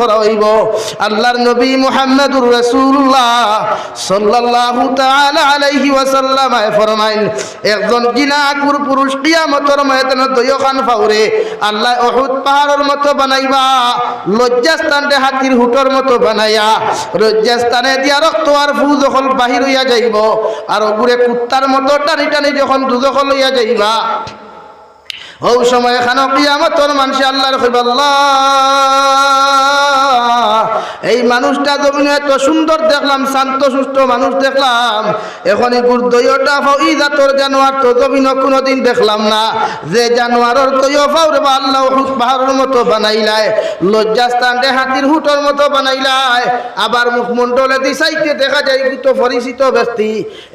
করা হইব আল্লাহর নবী মুহাম্মদুর রাসূলুল্লাহ সাল্লাল্লাহু তাআলা আলাইহি ওয়াসাল্লাম ফরমাইন, একজন জিনাকুর পুরুষ কিয়ামতের ময়দানে দয় খান ফাউরে, আল্লাহ উহুদ পাহাড়ের মতো বানাইবা লজ্জাস্থানরে হাতির হুটর মতো বানাইয়া, লজ্জাস্থানে দিয়া রক্ত আর ফু যখন বাহির হইয়া যাইব, আর ওগুরে কুত্তার মতো টানি টানি যখন দুজখন লইয়া যাইবা। ও সময় এখানে কিয়ামতর মানুষ আল্লাহর কইব আল্লাহ এই মানুষটা জমিনে এত সুন্দর দেখলাম, শান্ত, সুস্থ মানুষ দেখলাম। এখন এগুর দইয়টা ফাও ই জাতর জানোয়ার তো জমিন কোনোদিন দেখলাম না। যে জানোয়ারের দইয় ফাও রে বা আল্লাহ পাহাড়ের মতো বানাইলায়, লজ্জাস্থান রে হাতির হুটর মতো বানাইলায়, আবার মুখমণ্ডলে দিশাইতে দেখা যায় তো পরিচিত ব্যক্তি।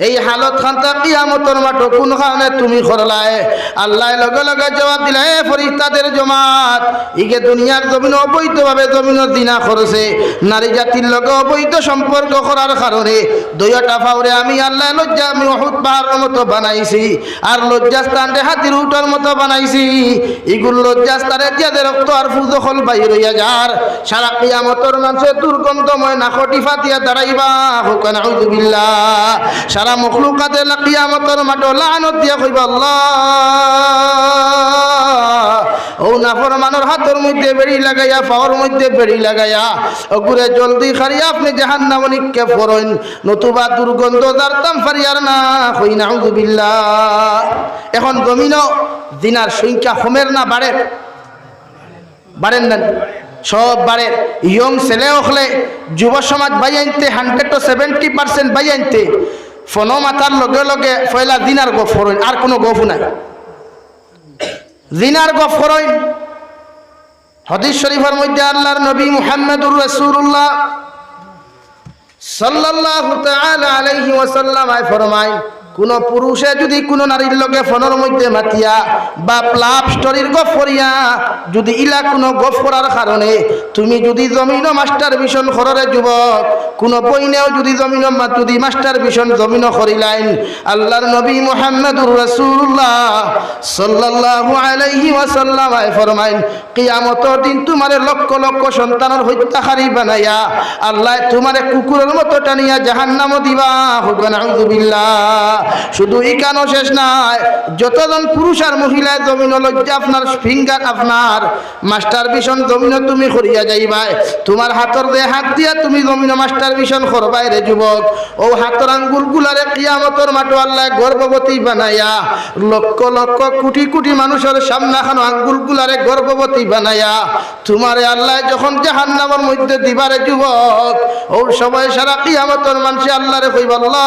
এই হালত খান্তা কিয়ামতর মাঠো কোন কারণে তুমি করলায় আল্লাহ লগে লগে জবাব দিলা ফরিস্তাদের জমাত, ইগে দুনিয়ার জমিন অবৈধভাবে জমিনের দিনা করছে। নারী জাতির লগে অবৈধ সম্পর্ক করার কারণে দইটা ফাউরে আমি আল্লাহ লজ্জা, আমি অহুত পাহাড়ের মতো বানাইছি, আর লজ্জাস্থান হাতির উঠার মতো বানাইছি। ইগুল লজ্জাস্থানে যাদের রক্ত আর ফুজখল বাহির হইয়া যার। সারা কিয়ামতর মানুষের দুর্গন্ধময় নাকটি ফাতিয়া দাঁড়াইবা হুকান আউযুবিল্লাহ সারা মখলুকাতের কিয়ামতর মাঠো লানত দিয়া কইবা, আল্লাহ। ও নাফর মানর হাতের মধ্যে বেড়ি লাগাইয়া, পাওয়ার মধ্যে বেড়ি লাগাইয়া জলদি আপনি নতুবা দুর্গন্ধ এখন দিনার সংখ্যা না বাড়ে? বাড়েন না। সব ইয়ং যুব সমাজ by hundred seventy percent by আনতে, ফোনো মাথার লগে লগে ফয়লা দিনার গফ ফরইন আর কোনো গফ নাই। জিনার গফ ফরইন হদিস শরীফের মধ্যে আল্লাহর নবী মুহাম্মদুর রাসূলুল্লাহ সাল্লাল্লাহু তাআলা আলাইহি ওয়াসাল্লাম ফরমায় কোন পুরুষে যদি কোন নারীর লগে ফোনের মধ্যে মাতিয়া বা প্লাব স্টোরির গফ করিয়া যদি ইলা কোনো গফ করার কারণে তুমি যদি জমিন মাস্টার ভীষণ খররে যুবক, কোন বইনেও যদি জমিন যদি মাস্টার ভীষণ জমিন করিলাইন আল্লাহর নবী মুহাম্মদুর রাসূলুল্লাহ সাল্লাল্লাহু আলাইহি ওয়াসাল্লাম আয় ফরমাইন, কিয়ামতের দিন তোমারে লক্ষ লক্ষ সন্তানের হত্যাকারী বানাইয়া আল্লাহ তোমারে কুকুরের মতো টানিয়া জাহান্নামও দিবা। হুকন আউযুবিল্লাহ শুধু ইকানো শেষ নাই। যতজন পুরুষ আর মহিলা জমিন লজ্জা আপনার, ফিঙ্গার আপনার। মাস্টার ভীষণ জমিন তুমি করিয়া যাইবাই। তোমার হাতর দে হাত দিয়া তুমি জমিন মাস্টার ভীষণ করবাই রে যুবক। ও হাতর আঙ্গুল গুলারে কিয়ামতর মাটো আল্লাহ গর্ভবতী বানাইয়া, লক্ষ লক্ষ কোটি কোটি মানুষের সামনে খানো আঙ্গুল গুলারে গর্ভবতী বানাইয়া, তোমারে আল্লাহ যখন জাহান্নামের মধ্যে দিবারে যুবক, ও সবাই সারা কিয়ামতর মানুষে আল্লাহরে কইব, আল্লাহ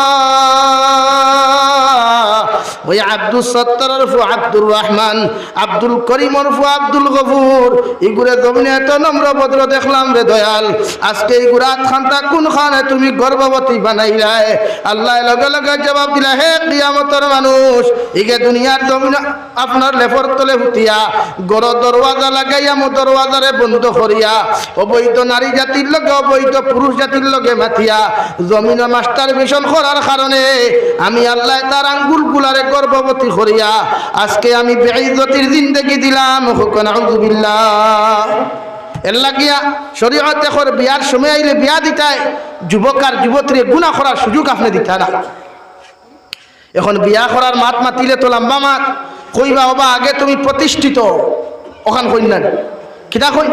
ওই আব্দুল সত্তর ফু আব্দুর রহমান, আব্দুল করিম ফু আব্দুল গফুর। ইগুরে জমিনে এত নম্র ভদ্র দেখলাম রে দয়াল। আজকে ইগুরা খানটা কোন খানে তুমি গর্ভবতী বানাইলাই আল্লাহ লগে লগে জবাব দিলা, হে কিয়ামতর মানুষ ইগে দুনিয়ার জমিন আপনার লেফর তলে হুতিয়া গড় দরওয়াজা লাগাইয়া মো দরওয়াজারে বন্ধ করিয়া, অবৈধ নারী জাতির লগে, অবৈধ পুরুষ জাতির লগে মাথিয়া জমিন মাস্টার মিশন করার কারণে আমি আল্লাহ তার আঙ্গুল গুলারে গর্ভবতী করিয়া, আজকে আমি বেঈজতির জিন্দগি দিলাম হুকন এর লাগিয়া শরীয়ত বিয়ার সময় আইলে বিয়া দিতায় যুবক আর গুণা করার সুযোগ আপনি দিতা না। এখন বিয়া করার মাত মাতিলে তো লম্বা মাত, কইবা আগে তুমি প্রতিষ্ঠিত ওখান কই না কিতা কই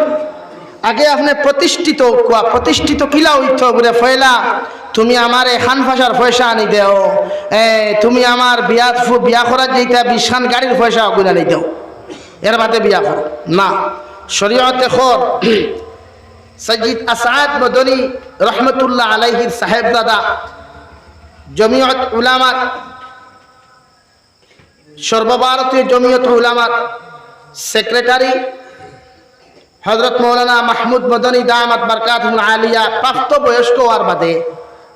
আগে আপনি প্রতিষ্ঠিত কোয়া প্রতিষ্ঠিত কিলা হইত? বলে, ফয়লা তুমি আমার এখান ফাঁসার পয়সা আনি দেও। এ, তুমি আমার বিয়া বিয়া করার যেটা বিশান গাড়ির পয়সা অগুনা আনি দেও। এর বাদে বিয়া কর। না। শরীয়তে খর, সজিদ আসাদ মদনী রহমতুল্লাহ আলাইহির সাহেব দাদা, জমিয়ত উলামার, সর্বভারতীয় জমিয়ত উলামাত সেক্রেটারি হজরত মৌলানা মাহমুদ মদনী দামাত বারকাত আলিয়া প্রাপ্ত বয়স্ক হওয়ার বাদে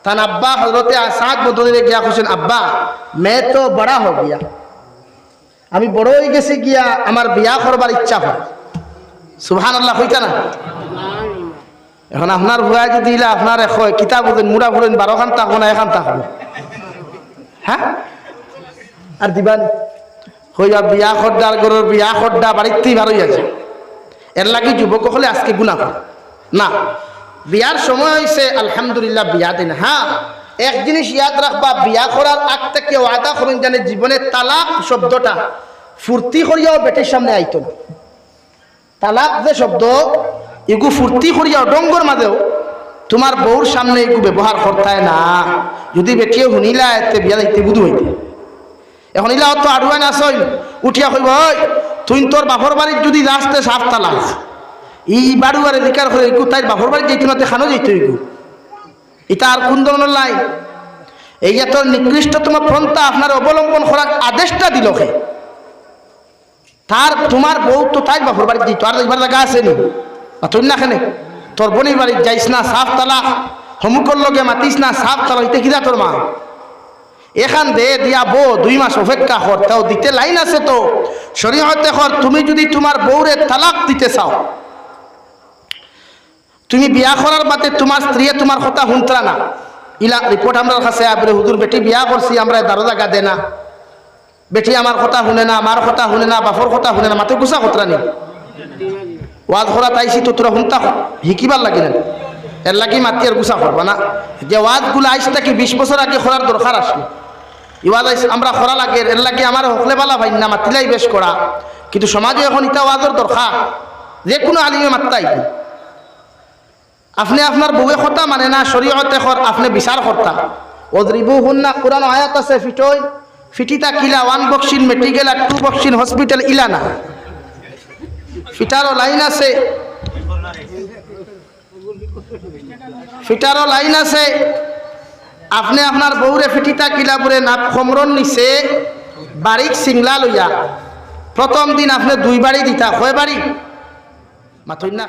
তান আব্বা হজরতে আসাদ মদনী গিয়া হোসেন আব্বা মে তো বড়া হো গিয়া। আমি বড় হয়ে গেছি গিয়া আমার বিয়া করবার ইচ্ছা হয়। সুহান আল্লাহ হইতা না? এখন আপনার ভুয়া যদি ইলা আপনার এখয় কিতাব বুঝেন মুড়া ফুরেন বারো খান থাকব না এখান থাকব হ্যাঁ আর দিবান। হইয়া বিয়া খড্ডার গরুর বিয়া খড্ডা বাড়িতেই ভালোই আছে। এর লাগি যুবক হলে আজকে গুণা না বিয়ার সময় হয়েছে আলহামদুলিল্লাহ বিয়া দিন হ্যাঁ এক জিনিস ইয়াদ রাখবা, বিয়া করার আগ থেকে ওয়াদা করুন জানে জীবনে তালাক শব্দটা ফুর্তি করিয়াও বেটির সামনে আইতো না। তালাক যে শব্দ, এগু ফুর্তি করিয়াও ডঙ্গর মাঝেও তোমার বউর সামনে এগু ব্যবহার করতায় না। যদি বেটিয়ে শুনিলা, এতে বিয়া দিতে বুধু হইতে। এখন ইলা অত আড়ুয়ান আসই উঠিয়া কইব তুই তোর বাপর বাড়ির যদি রাস্তে সাফ তালাক। ই বাড়ুয়ারে দিকার করে এগু তাই বাপর বাড়ি যেত না, দেখানো যেত এগু। এটা আর কোন ধরনের লাইন এই যে তোর নিকৃষ্টতম পন্থা আপনার অবলম্বন করার আদেশটা দিল কে? তার, তোমার বউ তো তাই বাপর বাড়ি দিত আর একবার লাগা আছে নি? না তুই না খানে তোর বোনের বাড়ি যাইস না, সাফ তালা। হমুকর লগে মাতিস না, সাফ তালা ইতে কিরা তোর মা? এখান দে, দিয়া বউ, দুই মাস অপেক্ষা কর, তাও দিতে লাইন আছে তো। শরীয়তে কর, তুমি যদি তোমার বউরে তালাক দিতে চাও তুমি বিয়া করার বাদে তোমার স্ত্রী তোমার কথা শুনতরা না। ইলা রিপোর্ট আমরা কাছে আবরে হুজুর বেটি, বিয়া করছি আমরা দারো জায়গা দে না। বেটি আমার কথা শুনে না আমার কথা শুনে না বাপর কথা শুনে না, মাতে গুছা কতরা নি। ওয়াজ করা তাইছি তো তোরা শুনতা শিকিবার লাগিলেন এর লাগি মাতি আর গুছা করবা না। যে ওয়াজগুলো আইস থাকি বিশ বছর আগে করার দরকার আসলো ইওয়াজ আইস আমরা করা লাগে এর লাগি আমার হকলে বালা ভাই না, মাতিলাই বেশ করা কিন্তু সমাজে এখন ইটা ওয়াজের দরকার যে কোনো আলিমে মাত্তাই। আপনি আপনার বউয়ে কথা মানে না, শরীয়তে আপনি বিচার করতা অদ্রিবু হুন না কোরআন আয়াত আছে, ফিটই। ফিটিতা কিলা ওয়ান বক্সিন আর টু বক্সিন হসপিটাল ইলা না ফিটারও লাইন আছে। ফিটারও লাইন আছে। আপনি আপনার বউরে ফিটিতা কিলা বলে নাপ খমরন নিছে, বাড়িক সিংলা লইয়া। প্রথম দিন আপনি দুই বাড়ি দিতা, কয় বাড়ি? মাথুই না